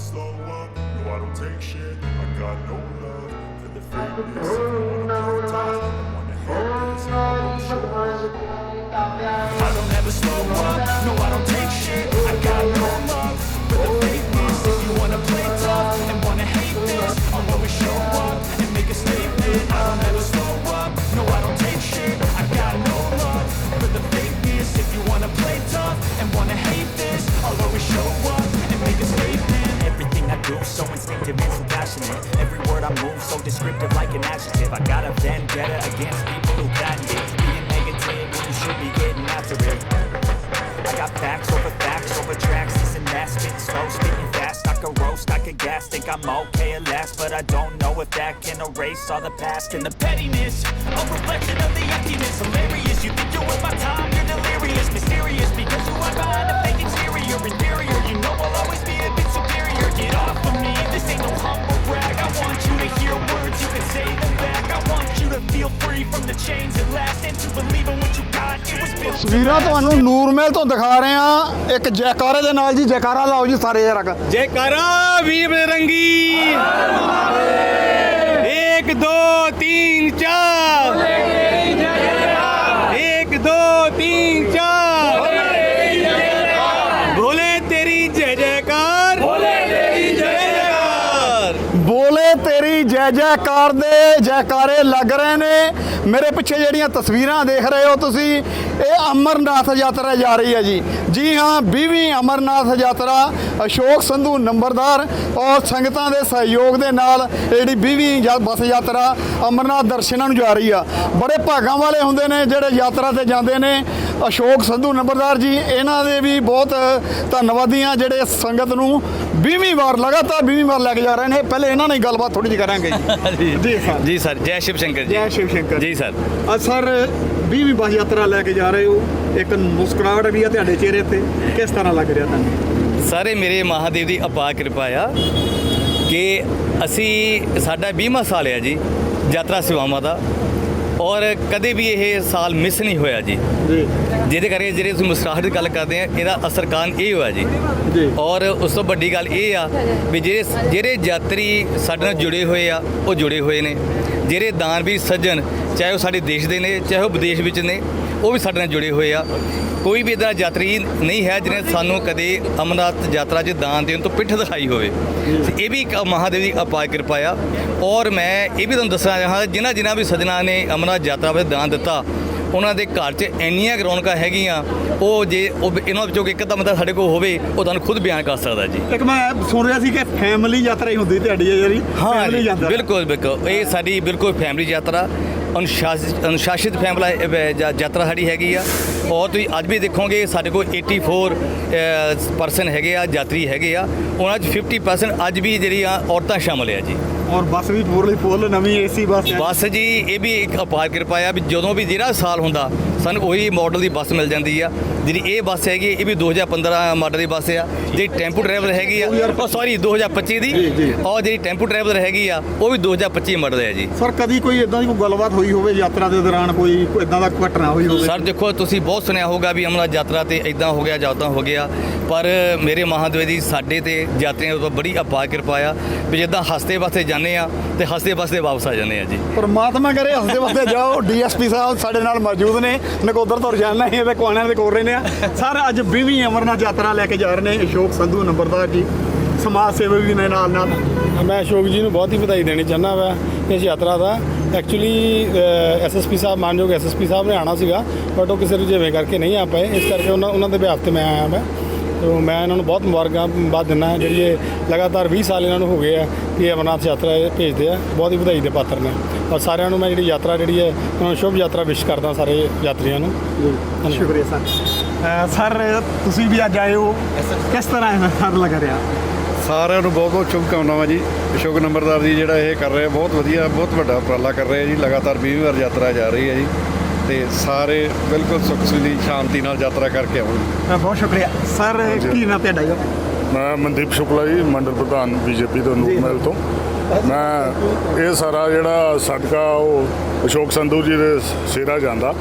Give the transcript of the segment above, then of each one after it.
slow up, no I don't take shit. I got no love for the fakeness instinctive and so passionate Every word I move so descriptive like an adjective. I got a vendetta against people who patent it. Being negative when you should be getting after it. I got facts over facts over tracks. This and that, spitting slow, spitting fast. I could roast, I could gas, think I'm okay at last. But I don't know if that can erase all the past And the pettiness, a reflection of the emptiness. Hilarious, you ਤਸਵੀਰਾਂ ਤੁਹਾਨੂੰ ਨੂਰ ਮਹਿਲ ਤੋਂ ਦਿਖਾ ਰਹੇ ਆ ਇੱਕ ਜੈਕਾਰੇ ਦੇ ਨਾਲ ਜੀ ਜੈਕਾਰਾ ਲਾਓ ਜੀ ਸਾਰੇ ਜਰਾ ਜੈਕਾਰਾ ਵੀ ਬਰੰਗੀ ਇੱਕ ਬੋਲੇ ਤੇਰੀ ਜੈ ਜੈਕਾਰ। ਬੋਲੇ ਤੇਰੀ ਜੈ ਜੈਕਾਰ ਦੇ ਜੈਕਾਰੇ ਲੱਗ ਰਹੇ ਨੇ। ਮੇਰੇ ਪਿੱਛੇ ਜਿਹੜੀਆਂ ਤਸਵੀਰਾਂ ਦੇਖ ਰਹੇ ਹੋ ਤੁਸੀਂ ਇਹ ਅਮਰਨਾਥ ਯਾਤਰਾ ਜਾ ਰਹੀ ਹੈ ਜੀ। ਜੀ ਹਾਂ 20ਵੀਂ ਅਮਰਨਾਥ ਯਾਤਰਾ ਅਸ਼ੋਕ ਸੰਧੂ ਨੰਬਰਦਾਰ ਔਰ ਸੰਗਤਾਂ ਦੇ ਸਹਿਯੋਗ ਦੇ ਨਾਲ ਇਹ ਜਿਹੜੀ 20ਵੀਂ ਯਾ- ਬੱਸ ਯਾਤਰਾ ਅਮਰਨਾਥ ਦਰਸ਼ਨਾਂ ਨੂੰ ਜਾ ਰਹੀ ਆ। ਬੜੇ ਭਾਗਾਂ ਵਾਲੇ ਹੁੰਦੇ ਨੇ ਜਿਹੜੇ ਯਾਤਰਾ ਤੇ ਜਾਂਦੇ ਨੇ। ਅਸ਼ੋਕ ਸੰਧੂ ਨੰਬਰਦਾਰ ਜੀ, ਇਹਨਾਂ ਦੇ ਵੀ ਬਹੁਤ ਧੰਨਵਾਦੀ ਆ ਜਿਹੜੇ ਸੰਗਤ ਨੂੰ 20ਵੀਂ ਵਾਰ ਲਗਾਤਾਰ 20ਵੀਂ ਵਾਰ ਲੈ ਕੇ ਜਾ ਰਹੇ ਨੇ। ਪਹਿਲੇ ਇਹਨਾਂ ਨਾਲ ਗੱਲਬਾਤ ਥੋੜੀ ਜਿਹੀ ਕਰਾਂਗੇ ਜੀ। ਜੀ। ਸਰ ਜੀ ਸਰ ਜੈ ਸ਼ਿਵ ਸ਼ੰਕਰ ਜੀ। ਜੈ ਸ਼ਿਵ ਸ਼ੰਕਰ ਜੀ। ਸਰ। ਅੱਜ ਸਰ 20ਵੀਂ ਬਸ ਯਾਤਰਾ ਲੈ ਕੇ ਜਾ ਰਹੇ ਹੋ। ਇੱਕ ਮੁਸਕਰਾਹਟ ਵੀ ਆ ਤੁਹਾਡੇ ਚਿਹਰੇ ਤੇ। ਕਿਸ ਤਰ੍ਹਾਂ ਲੱਗ ਰਿਹਾ ਤੁਹਾਨੂੰ? ਸਾਰੇ ਮੇਰੇ ਮਹਾਦੇਵ ਦੀ ਅਪਾਰ ਕਿਰਪਾ ਆ ਕਿ ਅਸੀਂ ਸਾਡਾ 20ਵਾਂ ਸਾਲ ਆ ਜੀ ਯਾਤਰਾ ਸੇਵਾਵਾਂ ਦਾ। ਔਰ ਕਦੇ ਵੀ ਇਹ ਸਾਲ ਮਿਸ ਨਹੀਂ ਹੋਇਆ ਜੀ। ਜੀ। ਜਿਹਦੇ ਕਰਕੇ ਜਿਹੜੇ ਤੁਸੀਂ ਮੁਸਕਰਾਹਟ ਦੀ ਗੱਲ ਕਰਦੇ ਆ ਇਹਦਾ ਅਸਰ ਕਾਰਨ ਇਹ ਹੋਇਆ ਜੀ। ਜੀ। ਔਰ ਉਸ ਤੋਂ ਵੱਡੀ ਗੱਲ ਇਹ ਆ ਵੀ ਜਿਹੜੇ ਜਿਹੜੇ ਯਾਤਰੀ ਸਾਡੇ ਨਾਲ ਜੁੜੇ ਹੋਏ ਆ ਉਹ ਜੁੜੇ ਹੋਏ ਨੇ। ਜਿਹੜੇ ਦਾਨਵੀਰ ਸੱਜਣ ਚਾਹੇ ਉਹ ਸਾਡੇ ਦੇਸ਼ ਦੇ ਨੇ ਚਾਹੇ ਉਹ ਵਿਦੇਸ਼ ਵਿੱਚ ਨੇ ਉਹ ਵੀ ਸਾਡੇ ਨਾਲ ਜੁੜੇ ਹੋਏ ਆ। ਕੋਈ ਵੀ ਇਦਾਂ ਯਾਤਰੀ ਨਹੀਂ ਹੈ ਜਿਹਨੇ ਸਾਨੂੰ ਕਦੇ ਅਮਰਨਾਥ ਯਾਤਰਾ 'ਚ ਦਾਨ ਦੇਣ ਤੋਂ ਪਿੱਠ ਦਿਖਾਈ ਹੋਵੇ। ਤੇ ਇਹ ਵੀ ਇੱਕ ਮਹਾਦੇਵ ਦੀ ਅਪਾਰ ਕਿਰਪਾ ਆ। ਔਰ ਮੈਂ ਇਹ ਵੀ ਤੁਹਾਨੂੰ ਦੱਸਣਾ ਚਾਹਾਂ ਜਿਨ੍ਹਾਂ ਜਿਨ੍ਹਾਂ ਵੀ ਸੱਜਣਾ ਨੇ ਅਮਰਨਾਥ ਯਾਤਰਾ ਵਿੱਚ ਦਾਨ ਦਿੱਤਾ ਉਹਨਾਂ ਦੇ ਘਰ 'ਚ ਇੰਨੀਆਂ ਰੌਣਕਾਂ ਹੈਗੀਆਂ ਉਹ ਜੇ ਉਹ ਇਹਨਾਂ ਵਿੱਚੋਂ ਇੱਕ ਅੱਧਾ ਬੰਦਾ ਸਾਡੇ ਕੋਲ ਹੋਵੇ ਉਹ ਤੁਹਾਨੂੰ ਖੁਦ ਬਿਆਨ ਕਰ ਸਕਦਾ ਜੀ। ਇੱਕ ਮੈਂ ਸੁਣ ਰਿਹਾ ਸੀ ਕਿ ਫੈਮਿਲੀ ਯਾਤਰਾ ਹੀ ਹੁੰਦੀ ਤੁਹਾਡੀ ਜਿਹੜੀ ਯਾਤਰਾ। ਬਿਲਕੁਲ ਬਿਲਕੁਲ। ਇਹ ਸਾਡੀ ਬਿਲਕੁਲ ਫੈਮਿਲੀ ਯਾਤਰਾ। ਅਨੁਸ਼ਾਸਿਤ ਅਨੁਸ਼ਾਸਿਤ ਫੈਮਲਾ ਯਾਤਰਾ ਸਾਡੀ ਹੈਗੀ ਆ। ਔਰ ਤੁਸੀਂ ਅੱਜ ਵੀ ਦੇਖੋਗੇ, ਸਾਡੇ ਕੋਲ 84 ਪਰਸਨ ਹੈਗੇ ਆ, ਯਾਤਰੀ ਹੈਗੇ ਆ। ਉਹਨਾਂ 'ਚ 50% ਅੱਜ ਵੀ ਜਿਹੜੀ ਆ ਔਰਤਾਂ ਸ਼ਾਮਲ ਆ ਜੀ। ਔਰ ਬੱਸ ਵੀ ਪੂਰੀ ਫੁੱਲ ਨਵੀਂ ਏਸੀ ਬੱਸ ਹੈ। ਬੱਸ ਜੀ ਇਹ ਵੀ ਇੱਕ ਅਪਾਰ ਕਿਰਪਾ ਆ ਵੀ ਜਦੋਂ ਵੀ ਜਿਹੜਾ ਸਾਲ ਹੁੰਦਾ ਸਾਨੂੰ ਉਹੀ ਮਾਡਲ ਦੀ ਬੱਸ ਮਿਲ ਜਾਂਦੀ ਆ। ਜਿਹੜੀ ਇਹ ਬੱਸ ਹੈਗੀ ਇਹ ਵੀ 2015 ਮਾਡਲ ਦੀ ਬੱਸ ਆ। ਜਿਹੜੀ ਟੈਂਪੂ ਡਰਾਈਵਰ ਹੈਗੀ ਆ ਉਹ ਸੌਰੀ 2025 ਦੀ ਜੀ, ਜੀ। ਔਰ ਜਿਹੜੀ ਟੈਂਪੂ ਡਰਾਈਵਰ ਹੈਗੀ ਆ ਉਹ ਵੀ 2025 ਮਾਡਲ ਹੈ ਜੀ। ਸਰ ਕਦੀ ਕੋਈ ਇਦਾਂ ਦੀ ਕੋਈ ਗੱਲਬਾਤ ਹੋਈ ਹੋਵੇ ਯਾਤਰਾ ਦੇ ਦੌਰਾਨ ਕੋਈ ਇਦਾਂ ਦਾ ਘਟਨਾ ਹੋਈ ਹੋਵੇ? ਸਰ ਦੇਖੋ ਤੁਸੀਂ ਬਹੁਤ ਸੁਣਿਆ ਹੋਗਾ ਵੀ ਅਮਰਨਾਥ ਯਾਤਰਾ ਤੇ ਇਦਾਂ ਹੋ ਗਿਆ ਜਾਂ ਉਦਾਂ ਹੋ ਗਿਆ। ਪਰ ਮੇਰੇ ਮਹਾਦੇਵ ਦੀ ਸਾਡੇ ਤੇ ਯਾਤਰੀਆਂ ਤੋਂ ਬੜੀ ਅਪਾਰ ਕਿਰਪਾ ਆ ਵੀ ਜਿੱਦਾਂ ਹੱਸਦੇ ਵਸਦੇ ਜਾਂਦੇ ਆ ਤੇ ਹੱਸਦੇ ਵਸਦੇ ਵਾਪਸ ਆ ਜਾਂਦੇ ਆ ਜੀ। ਪਰਮਾਤਮਾ ਕਰੇ ਹੱਸਦੇ ਵਸਦੇ ਜਾਓ। ਡੀਐਸਪੀ ਸਾਹਿਬ ਸਾਡੇ ਨਾਲ ਮੌਜੂਦ ਨੇ। ਨਕੋਦਰ ਤੋਂ ਰਜਾਨਾ ਹੀ ਇਹਦੇ ਕੋਆਣਿਆਂ ਦੇ ਕੋਲ ਰਹੇ ਨੇ ਸਰ ਅੱਜ 20ਵੀਂ ਅਮਰਨਾਥ ਯਾਤਰਾ ਲੈ ਕੇ ਜਾ ਰਹੇ ਨੇ ਅਸ਼ੋਕ ਸੰਧੂ ਨੰਬਰਦਾਰ ਜੀ। ਸਮਾਜ ਸੇਵਕ ਵੀ ਨੇ ਨਾਲ ਨਾਲ। ਮੈਂ ਅਸ਼ੋਕ ਜੀ ਨੂੰ ਬਹੁਤ ਹੀ ਵਧਾਈ ਦੇਣੀ ਚਾਹੁੰਦਾ ਵਾ ਇਸ ਯਾਤਰਾ ਦਾ। ਐਕਚੁਅਲੀ ਐਸਐਸਪੀ ਸਾਹਿਬ ਮਾਨਯੋਗ ਐਸਐਸਪੀ ਸਾਹਿਬ ਨੇ ਆਣਾ ਸੀਗਾ ਬਟ ਉਹ ਕਿਸੇ ਨੂੰ ਜਿਵੇਂ ਕਰਕੇ ਨਹੀਂ ਆ ਪਏ। ਇਸ ਕਰਕੇ ਉਹਨਾਂ ਉਹਨਾਂ ਦੇ ਬਿਹਾਫ ਤੇ ਮੈਂ ਆਇਆ ਮੈਂ ਤੋ ਮੈਂ ਇਹਨਾਂ ਨੂੰ ਬਹੁਤ ਮੁਬਾਰਕਾਂ ਬਾਦ ਦਿੰਦਾ ਜਿਹੜੀ ਇਹ ਲਗਾਤਾਰ 20 ਸਾਲ ਇਹਨਾਂ ਨੂੰ ਹੋ ਗਏ ਆ ਕਿ ਇਹ ਅਮਰਨਾਥ ਯਾਤਰਾ ਇਹ ਭੇਜਦੇ ਆ ਬਹੁਤ ਹੀ ਵਧਾਈ ਦੇ ਪਾਤਰ ਨੇ। ਔਰ ਸਾਰਿਆਂ ਨੂੰ ਮੈਂ ਜਿਹੜੀ ਯਾਤਰਾ ਜਿਹੜੀ ਹੈ ਉਹਨਾਂ ਨੂੰ ਸ਼ੁਭ ਯਾਤਰਾ ਵਿਸ਼ ਕਰਦਾ ਸਾਰੇ ਯਾਤਰੀਆਂ ਨੂੰ। ਧੰਨਵਾਦ। ਸ਼ੁਕਰੀਆ ਸਰ। ਸਰ ਤੁਸੀਂ ਵੀ ਅੱਜ ਆਏ ਹੋ। ਕਿਸ ਤਰ੍ਹਾਂ ਇਹ ਸਰ ਲੱਗ ਰਿਹਾ? ਸਾਰਿਆਂ ਨੂੰ ਬਹੁਤ ਬਹੁਤ ਸ਼ੁਭਕਾਮਨਾਵਾਂ ਜੀ। ਅਸ਼ੋਕ ਨੰਬਰਦਾਰ ਜੀ ਜਿਹੜਾ ਇਹ ਕਰ ਰਹੇ ਬਹੁਤ ਵਧੀਆ ਬਹੁਤ ਵੱਡਾ ਉਪਰਾਲਾ ਕਰ ਰਹੇ ਆ ਜੀ। ਲਗਾਤਾਰ 20 ਵਾਰ ਯਾਤਰਾ ਜਾ ਰਹੀ ਹੈ ਜੀ। ਤੇ ਸਾਰੇ ਬਿਲਕੁਲ ਸੁਖ ਸੁਵਿਧੀ ਸ਼ਾਂਤੀ ਨਾਲ ਯਾਤਰਾ ਕਰਕੇ ਆਉਣ। ਬਹੁਤ ਸ਼ੁਕਰੀਆ। ਸਰ ਕੀ ਨਾਮ ਤੁਹਾਡਾ ਜੀ? ਮੈਂ ਮਨਦੀਪ ਸ਼ੁਕਲਾ ਜੀ ਮੰਡਲ ਪ੍ਰਧਾਨ ਬੀਜੇਪੀ ਤੋਂ ਨੂਰਮਹਿਲ ਤੋਂ। ਮੈਂ ਇਹ ਸਾਰਾ ਜਿਹੜਾ ਸਦਕਾ ਉਹ ਅਸ਼ੋਕ ਸੰਧੂ ਜੀ ਦੇ ਸਿਰਾ ਜਾਂਦਾ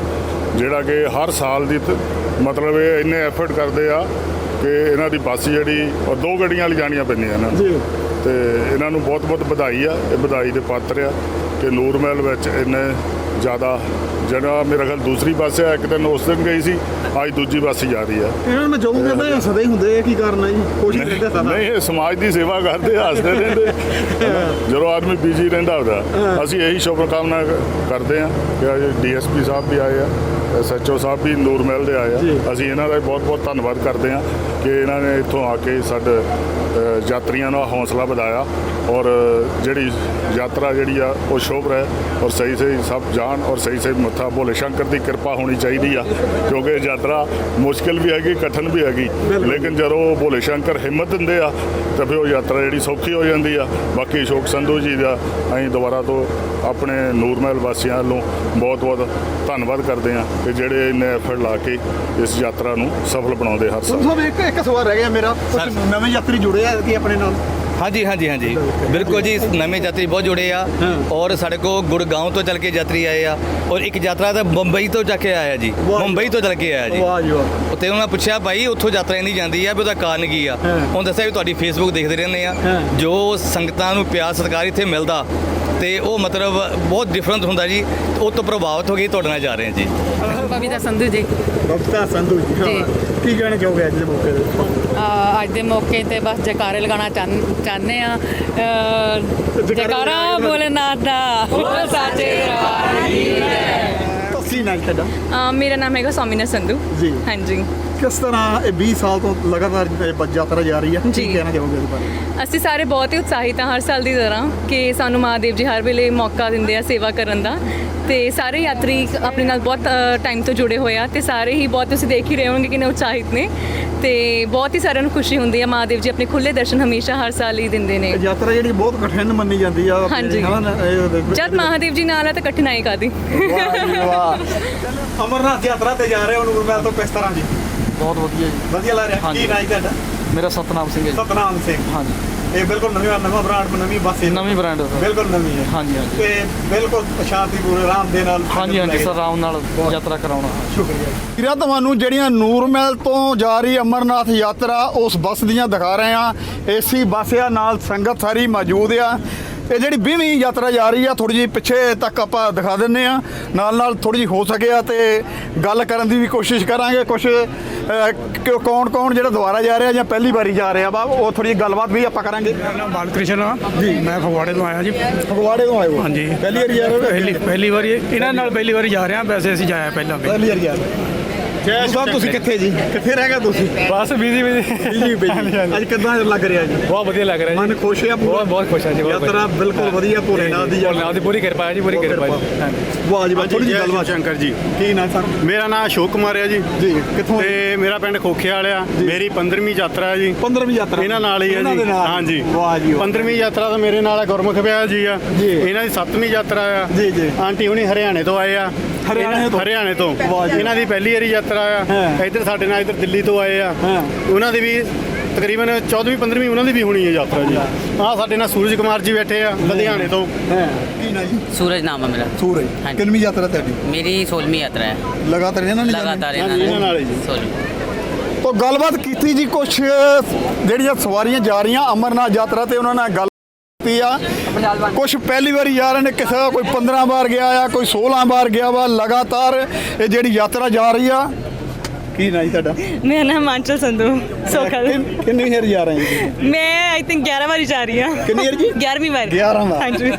ਜਿਹੜਾ ਕਿ ਹਰ ਸਾਲ ਦੀ ਤ- ਮਤਲਬ ਇਹ ਇੰਨੇ ਐਫਰਟ ਕਰਦੇ ਆ ਕਿ ਇਹਨਾਂ ਦੀ ਬੱਸ ਜਿਹੜੀ ਉਹ ਦੋ ਗੱਡੀਆਂ ਲਿਜਾਣੀਆਂ ਪੈਂਦੀਆਂ ਇਹਨਾਂ ਨੂੰ। ਜੀ। ਤੇ ਇਹਨਾਂ ਨੂੰ ਬਹੁਤ ਬਹੁਤ ਵਧਾਈ ਆ ਇਹ ਵਧਾਈ ਦੇ ਪਾਤਰ ਆ ਕਿ ਨੂਰਮਹਿਲ ਵਿੱਚ ਇੰਨੇ ਜ਼ਿਆਦਾ ਜਿਹੜਾ ਮੇਰਾ ਖਿਆਲ ਦੂਸਰੀ ਬੱਸ ਆ ਇੱਕ ਦਿਨ ਉਸ ਦਿਨ ਗਈ ਸੀ ਅੱਜ ਦੂਜੀ ਬੱਸ ਜਾ ਰਹੀ ਆ। ਇਹਨਾਂ ਨੂੰ ਜਦੋਂ ਕਹਿੰਦਾ ਹੱਸਦੇ ਹੀ ਹੁੰਦੇ ਆ ਕੀ ਕਾਰਨ ਹੈ ਜੀ? ਕੋਸ਼ਿਸ਼ ਰਹਿੰਦੇ ਸਾਡਾ ਨਹੀਂ ਇਹ ਸਮਾਜ ਦੀ ਸੇਵਾ ਕਰਦੇ ਹੱਸਦੇ ਰਹਿੰਦੇ। ਜਦੋਂ ਆਦਮੀ ਬਿਜ਼ੀ ਰਹਿੰਦਾ ਹੁੰਦਾ ਅਸੀਂ ਇਹੀ ਸ਼ੁਭ ਕਾਮਨਾ ਕਰਦੇ ਹਾਂ ਕਿ ਅੱਜ ਡੀਐਸਪੀ ਸਾਹਿਬ ਵੀ ਆਏ ਆ ਐਸਐਚਓ ਸਾਹਿਬ ਵੀ ਨੂਰਮਹਿਲ ਦੇ ਆਏ ਆ। ਅਸੀਂ ਇਹਨਾਂ ਦਾ ਬਹੁਤ ਬਹੁਤ ਧੰਨਵਾਦ ਕਰਦੇ ਹਾਂ ਕਿ ਇਹਨਾਂ ਨੇ ਇੱਥੋਂ ਆ ਕੇ ਸਾਡੇ ਯਾਤਰੀਆਂ ਦਾ ਹੌਸਲਾ ਵਧਾਇਆ ਔਰ ਜਿਹੜੀ ਯਾਤਰਾ ਜਿਹੜੀ ਆ ਉਹ ਸ਼ੋਭ ਰਹੇ ਔਰ ਸਹੀ ਸਹੀ ਸਭ ਜਾਣ ਔਰ ਸਹੀ ਸਹੀ ਮੱਥਾ ਭੋਲੇ ਸ਼ੰਕਰ ਦੀ ਕਿਰਪਾ ਹੋਣੀ ਚਾਹੀਦੀ ਆ ਕਿਉਂਕਿ ਇਹ ਯਾਤਰਾ ਮੁਸ਼ਕਿਲ ਵੀ ਹੈਗੀ ਕਠਿਨ ਵੀ ਹੈਗੀ। ਲੇਕਿਨ ਜਦੋਂ ਭੋਲੇ ਸ਼ੰਕਰ ਹਿੰਮਤ ਦਿੰਦੇ ਆ ਤਾਂ ਫਿਰ ਉਹ ਯਾਤਰਾ ਜਿਹੜੀ ਸੌਖੀ ਹੋ ਜਾਂਦੀ ਆ। ਬਾਕੀ ਅਸ਼ੋਕ ਸੰਧੂ ਜੀ ਦਾ ਅਸੀਂ ਦੁਬਾਰਾ ਤੋਂ ਆਪਣੇ ਨੂਰਮਹਿਲ ਵਾਸੀਆਂ ਵੱਲੋਂ ਬਹੁਤ ਬਹੁਤ ਧੰਨਵਾਦ ਕਰਦੇ ਆ ਕਿ ਜਿਹੜੇ ਇੰਨੇ ਐਫਰਟ ਲਾ ਕੇ ਇਸ ਯਾਤਰਾ ਨੂੰ ਸਫਲ ਬਣਾਉਂਦੇ ਹਰ ਸਾਲ ਸਾਹਿਬ ਇੱਕ ਇੱਕ ਸਵਾਲ ਰਹਿ ਗਿਆ ਮੇਰਾ। ਕੁਝ ਨਵੇਂ ਯਾਤਰੀ ਜੁੜੇ ਆ ਕਿ ਆਪਣੇ ਨਾਲ? ਹਾਂਜੀ ਹਾਂਜੀ ਹਾਂਜੀ। ਬਿਲਕੁਲ ਜੀ ਨਵੇਂ ਯਾਤਰੀ ਬਹੁਤ ਜੁੜੇ ਆ। ਔਰ ਸਾਡੇ ਕੋਲ ਗੁੜਗਾਉਂ ਤੋਂ ਚੱਲ ਕੇ ਯਾਤਰੀ ਆਏ ਆ। ਔਰ ਇੱਕ ਯਾਤਰਾ ਤਾਂ ਬੰਬਈ ਤੋਂ ਕੇ ਆਇਆ ਜੀ। ਮੁੰਬਈ ਤੋਂ ਚੱਲ ਕੇ ਆਇਆ ਜੀ। ਵਾਹ ਜੀ ਵਾਹ। ਤੇ ਉਹਨਾਂ ਪੁੱਛਿਆ ਭਾਈ ਉੱਥੋਂ ਯਾਤਰਾ ਇੰਨੀ ਜਾਂਦੀ ਆ ਵੀ ਉਹਦਾ ਕਾਰਨ ਕੀ ਆ? ਉਹਨਾਂ ਦੱਸਿਆ ਵੀ ਤੁਹਾਡੀ ਫੇਸਬੁੱਕ ਦੇਖਦੇ ਰਹਿੰਦੇ ਆ। ਜੋ ਸੰਗਤਾਂ ਨੂੰ ਪਿਆਰ ਸਤਿਕਾਰ ਇੱਥੇ ਮਿਲਦਾ ਤੇ ਉਹ ਮਤਲਬ ਬਹੁਤ ਡਿਫਰੈਂਟ ਹੁੰਦਾ ਜੀ। ਉਹ ਤੋਂ ਪ੍ਰਭਾਵਿਤ ਹੋ ਕੇ ਤੁਹਾਡੇ ਨਾਲ ਜਾ ਰਹੇ ਜੀ। ਬਬੀਤਾ ਸੰਧੂ ਜੀ। ਬਖਤਾ ਸੰਧੂ ਜੀ। ਕੀ ਕਹਿਣਾ ਚਾਹੋਗੇ ਅੱਜ ਦੇ ਮੌਕੇ ਤੇ ਅੱਜ ਦੇ ਮੌਕੇ ਤੇ ਬਸ ਜੈਕਾਰੇ ਲਗਾਉਣਾ ਚਾਹੁੰਦੇ ਆ ਜੈਕਾਰਾ ਭੋਲੇਨਾਥ ਦਾ ਸਾਚੇ ਤੁਸੀਂ ਨਾਲ ਤੁਹਾਡਾ? ਅਹ ਮੇਰਾ ਨਾਮ ਹੈਗਾ ਸੌਮੀਨਾ ਸੰਧੂ ਜੀ। ਹਾਂਜੀ। ਕਿਸ ਤਰ੍ਹਾਂ ਇਹ 20 ਸਾਲ ਤੋਂ ਲਗਾਤਾਰ ਇਹ ਬੱਸ ਯਾਤਰਾ ਜਾ ਰਹੀ ਹੈ ਕੀ ਜੀ। ਕਹਿਣਾ ਚਾਹੋਗੇ ਇਸ ਬਾਰੇ? ਅਸੀਂ ਸਾਰੇ ਬਹੁਤ ਹੀ ਉਤਸ਼ਾਹਿਤ ਹਾਂ ਹਰ ਸਾਲ ਦੀ ਤਰ੍ਹਾਂ ਕਿ ਸਾਨੂੰ ਮਹਾਦੇਵ ਜੀ ਹਰ ਵੇਲੇ ਮੌਕਾ ਦਿੰਦੇ ਆ ਸੇਵਾ ਕਰਨ ਦਾ। ਤੇ ਸਾਰੇ ਯਾਤਰੀ ਆਪਣੇ ਨਾਲ ਬਹੁਤ ਟਾਈਮ ਤੋਂ ਜੁੜੇ ਹੋਏ ਆ ਤੇ ਸਾਰੇ ਹੀ ਬਹੁਤ ਤੁਸੀਂ ਦੇਖ ਹੀ ਰਹੇ ਹੋਣਗੇ ਕਿੰਨੇ ਉਤਸ਼ਾਹਿਤ ਨੇ। ਤੇ ਬਹੁਤ ਹੀ ਸਾਰਿਆਂ ਨੂੰ ਖੁਸ਼ੀ ਹੁੰਦੀ ਹੈ ਮਹਾਦੇਵ ਜੀ ਆਪਣੇ ਖੁੱਲੇ ਦਰਸ਼ਨ ਹਮੇਸ਼ਾ ਹਰ ਸਾਲ ਹੀ ਦਿੰਦੇ ਨੇ। ਇਹ ਯਾਤਰਾ ਜਿਹੜੀ ਬਹੁਤ ਕਠਿਨ ਮੰਨੀ ਜਾਂਦੀ ਆ ਆਪਣੇ, ਹਾਂਜੀ। ਹਨਾ, ਇਹ- ਜਦ ਮਹਾਦੇਵ ਜੀ ਨਾਲ ਆ ਤਾਂ ਕਠਿਨਾਈ ਕਾਦੀ ਵਾਹ ਜੀ ਵਾਹ। ਅਮਰਨਾਥ ਯਾਤਰਾ ਤੇ ਜਾ ਰਹੇ ਹੋ ਨੂਰਮਹਿਲ ਤੋਂ ਕਿਸ ਤਰ੍ਹਾਂ ਜੀ? ਬਹੁਤ ਵਧੀਆ ਜੀ। ਵਧੀਆ ਲੱਗ ਰਿਹਾ। ਕੀ ਨਾਮ ਤੁਹਾਡਾ? ਮੇਰਾ ਸਤਨਾਮ ਸਿੰਘ ਹੈ ਜੀ। ਸਤਨਾਮ ਸਿੰਘ। ਹਾਂਜੀ। ਇਹ ਬਿਲਕੁਲ ਨਵੀਂ ਨਵਾਂ ਬ੍ਰਾਂਡ ਨਵੀਂ ਬੱਸ ਹੈ। ਨਵੀਂ ਬ੍ਰਾਂਡ। ਬਿਲਕੁਲ ਨਵੀਂ ਹੈ। ਹਾਂਜੀ ਹਾਂਜੀ। ਤੇ ਬਿਲਕੁਲ ਸ਼ਾਂਤੀਪੂਰਨ ਆਰਾਮ ਦੇ ਨਾਲ ਹਾਂਜੀ ਹਾਂਜੀ ਸਰ ਆਰਾਮ ਨਾਲ ਯਾਤਰਾ ਕਰਾਉਣਾ। ਸ਼ੁਕਰੀਆ ਵੀਰਾ ਤੁਹਾਨੂੰ ਜਿਹੜੀਆਂ ਨੂਰਮਹਿਲ ਤੋਂ ਜਾ ਰਹੀ ਅਮਰਨਾਥ ਯਾਤਰਾ ਉਸ ਬੱਸ ਦੀਆਂ ਦਿਖਾ ਰਹੇ ਆ ਏਸੀ ਬੱਸ ਆ ਨਾਲ ਸੰਗਤ ਸਾਰੀ ਮੌਜੂਦ ਆ। ਇਹ ਜਿਹੜੀ 20ਵੀਂ ਯਾਤਰਾ ਜਾ ਰਹੀ ਆ ਥੋੜੀ ਜਿਹੀ ਪਿੱਛੇ ਤੱਕ ਆਪਾਂ ਦਿਖਾ ਦਿੰਨੇ ਆ। ਨਾਲ ਨਾਲ ਥੋੜੀ ਜਿਹੀ ਹੋ ਸਕਿਆ ਤੇ ਗੱਲ ਕਰਨ ਦੀ ਵੀ ਕੋਸ਼ਿਸ਼ ਕਰਾਂਗੇ। ਕੁਝ ਕੌਣ ਕੌਣ ਜਿਹੜਾ ਦੁਬਾਰਾ ਜਾ ਰਿਹਾ ਜਾਂ ਪਹਿਲੀ ਵਾਰੀ ਜਾ ਰਿਹਾ ਵਾ ਉਹ ਥੋੜੀ ਜਿਹੀ ਗੱਲਬਾਤ ਵੀ ਆਪਾਂ ਕਰਾਂਗੇ। ਮੇਰਾ ਨਾਮ ਬਾਲ ਕ੍ਰਿਸ਼ਨ ਆ। ਜੀ ਮੈਂ ਫਗਵਾੜੇ ਤੋਂ ਆਇਆ ਜੀ। ਫਗਵਾੜੇ ਤੋਂ ਆਏ ਹੋ? ਹਾਂਜੀ। ਪਹਿਲੀ ਵਾਰੀ ਜਾ ਰਹੇ ਹੋ? ਪਹਿਲੀ ਪਹਿਲੀ ਵਾਰੀ ਇਹਨਾਂ ਨਾਲ ਪਹਿਲੀ ਵਾਰੀ ਜਾ ਰਿਹਾ। ਵੈਸੇ ਅਸੀਂ ਜਾਇਆ ਪਹਿਲਾਂ ਵੀ। ਪਹਿਲੀ ਵਾਰੀ ਜਾ ਰਹੇ ਜੈ ਸਾਹਿਬ ਤੁਸੀਂ ਕਿੱਥੇ ਜੀ। ਕਿੱਥੇ ਰਹਿ ਗਏ ਤੁਸੀਂ। ਬਸ ਬੀਜੀ ਬੀਜੀ ਜੀ ਬਈ ਅੱਜ ਕਿੱਦਾਂ ਲੱਗ ਰਿਹਾ ਜੀ? ਬਹੁਤ ਵਧੀਆ ਲੱਗ ਰਿਹਾ ਮਨ ਜੀ ਖੁਸ਼ ਹੈ ਪੂਰਾ? ਬਹੁਤ ਬਹੁਤ ਖੁਸ਼ ਹਾਂ ਜੀ ਬਹੁਤ ਯਾਤਰਾ ਬਿਲਕੁਲ ਵਧੀਆ ਭੋਲੇਨਾਥ ਦੀ ਭੋਲੇਨਾਥ ਦੀ ਪੂਰੀ ਕਿਰਪਾ ਹੈ ਜੀ ਪੂਰੀ ਕਿਰਪਾ ਹੈ। ਜੀ ਵਾਹ ਜੀ ਥੋੜੀ ਜਿਹੀ ਗੱਲਬਾਤ ਸ਼ੰਕਰ ਜੀ। ਕੀ ਨਾ ਸਰ? ਮੇਰਾ ਨਾਮ ਅਸ਼ੋਕ ਕੁਮਾਰ ਹੈ ਜੀ। ਜੀ ਕਿੱਥੋਂ ਤੇ ਮੇਰਾ ਪਿੰਡ ਖੋਖੇ ਵਾਲਿਆ। ਮੇਰੀ 15ਵੀਂ ਯਾਤਰਾ ਹੈ ਜੀ। 15ਵੀਂ ਯਾਤਰਾ। ਇਹਨਾਂ ਨਾਲ ਹੀ ਹੈ ਜੀ। ਨਾਲ। ਹਾਂਜੀ। ਵਾਹ ਜੀ ਵਾਹ। 15ਵੀਂ ਯਾਤਰਾ ਤਾਂ ਮੇਰੇ ਨਾਲ ਹੈ ਗੁਰਮੁਖ ਵਿਆਹ ਜੀ ਆ। ਜੀ। ਇਹਨਾਂ ਦੀ 7ਵੀਂ ਯਾਤਰਾ ਆ। ਜੀ, ਜੀ। ਆਂਟੀ ਹੁਣੀ ਹਰਿਆਣੇ ਤੋਂ ਆਏ ਆ। ਹਰਿਆਣੇ ਤੋਂ? ਹਰਿਆਣੇ ਤੋਂ। ਵਾਹ ਜੀ। ਇਹਨਾਂ ਦੀ ਪਹਿਲੀ ਵਾਰੀ ਯਾਤਰਾ ਮਿੱਤਰ ਆ। ਇੱਧਰ ਸਾਡੇ ਨਾਲ ਇੱਧਰ ਦਿੱਲੀ ਤੋਂ ਆਏ ਆ। ਉਹਨਾਂ ਦੀ ਵੀ ਤਕਰੀਬਨ 14ਵੀਂ 15ਵੀਂ ਉਹਨਾਂ ਦੀ ਵੀ ਹੋਣੀ ਹੈ ਯਾਤਰਾ ਜੀ। ਆ ਸਾਡੇ ਨਾਲ ਸੂਰਜ ਕੁਮਾਰ ਜੀ ਬੈਠੇ ਆ ਲੁਧਿਆਣੇ ਤੋਂ। ਕੀ ਨਾ ਜੀ? ਸੂਰਜ ਨਾਮ ਹੈ ਮੇਰਾ। ਸੂਰਜ। ਕਿੰਨੀ ਯਾਤਰਾ ਤੁਹਾਡੀ? ਮੇਰੀ 16ਵੀਂ ਯਾਤਰਾ ਹੈ। ਲਗਾਤਾਰ ਇਹਨਾਂ ਨਾਲ ਲਗਾਤਾਰ ਇਹਨਾਂ ਨਾਲ। ਜੀ। 16ਵੀਂ ਤੋਂ ਗੱਲਬਾਤ ਕੀਤੀ ਜੀ ਕੁਛ ਜਿਹੜੀਆਂ ਸਵਾਰੀਆਂ ਜਾ ਰਹੀਆਂ ਅਮਰਨਾਥ ਯਾਤਰਾ ਤੇ ਉਹਨਾਂ ਨਾਲ ਗੱਲ ਕੀਤੀ ਆ। ਕੁਝ ਪਹਿਲੀ ਵਾਰੀ ਜਾ ਰਹੇ ਨੇ, ਕਿਸੇ ਦਾ ਕੋਈ 15 ਵਾਰ ਗਿਆ ਆ, ਕੋਈ 16 ਵਾਰ ਗਿਆ ਵਾ, ਲਗਾਤਾਰ ਇਹ ਜਿਹੜੀ ਯਾਤਰਾ ਜਾ ਰਹੀ ਆ। ਕੀ ਨਾ ਜੀ ਤੁਹਾਡਾ? ਮੇਰਾ ਨਾਮ ਮਾਂਚਲ ਸੰਧੂ ਸੋਖਲ। ਕਿੰਨ- ਕਿੰਨੀ ਵਾਰ ਜਾ ਰਹੇ ਜੀ ਮੈਂ ਆਈ ਥਿੰਕ 11 ਵਾਰੀ ਜਾ ਰਹੀ ਹਾਂ। ਕਿੰਨੀ ਵਾਰ ਜੀ? 11ਵੀਂ ਵਾਰ। 11 ਵਾਰ। ਹਾਂਜੀ।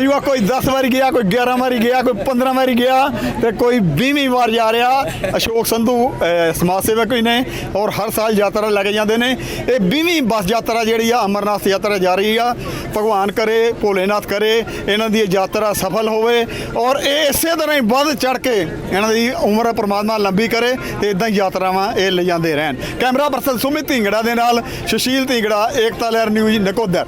ਜੀ ਵਾਹ ਕੋਈ 10 ਵਾਰੀ ਗਿਆ ਕੋਈ 11 ਵਾਰੀ ਗਿਆ ਕੋਈ 15 ਵਾਰੀ ਗਿਆ ਤੇ ਕੋਈ 20ਵੀਂ ਵਾਰ ਜਾ ਰਿਹਾ। ਅਸ਼ੋਕ ਸੰਧੂ ਅਹ, ਸਮਾਜ ਸੇਵਕ ਵੀ ਨੇ ਔਰ ਹਰ ਸਾਲ ਯਾਤਰਾ ਲੈ ਕੇ ਜਾਂਦੇ ਨੇ। ਇਹ 20ਵੀਂ ਬੱਸ ਯਾਤਰਾ ਜਿਹੜੀ ਆ ਅਮਰਨਾਥ ਯਾਤਰਾ ਜਾ ਰਹੀ ਆ। ਭਗਵਾਨ ਕਰੇ ਭੋਲੇਨਾਥ ਕਰੇ ਇਹਨਾਂ ਦੀ ਇਹ ਯਾਤਰਾ ਸਫਲ ਹੋਵੇ ਔਰ ਇਹ ਇਸੇ ਤਰ੍ਹਾਂ ਹੀ ਵੱਧ ਚੜ ਕੇ ਇਹਨਾਂ ਦੀ ਉਮਰ ਪ੍ਰਮਾਤਮਾ ਲੰਬੀ ਕਰੇ। ਤੇ ਇਦਾਂ ਹੀ ਯਾਤਰਾਵਾਂ ਇਹ ਲਿਜਾਂਦੇ ਰਹਿਣ। ਕੈਮਰਾ ਪਰਸਨ ਸੁਮਿਤ ਢਿੰਗੜਾ ਦੇ ਨਾਲ ਸੁਸ਼ੀਲ ਢਿੰਗੜਾ, ਏਕਤਾ ਲਹਿਰ ਨਿਊਜ਼ ਨਕੋਦਰ।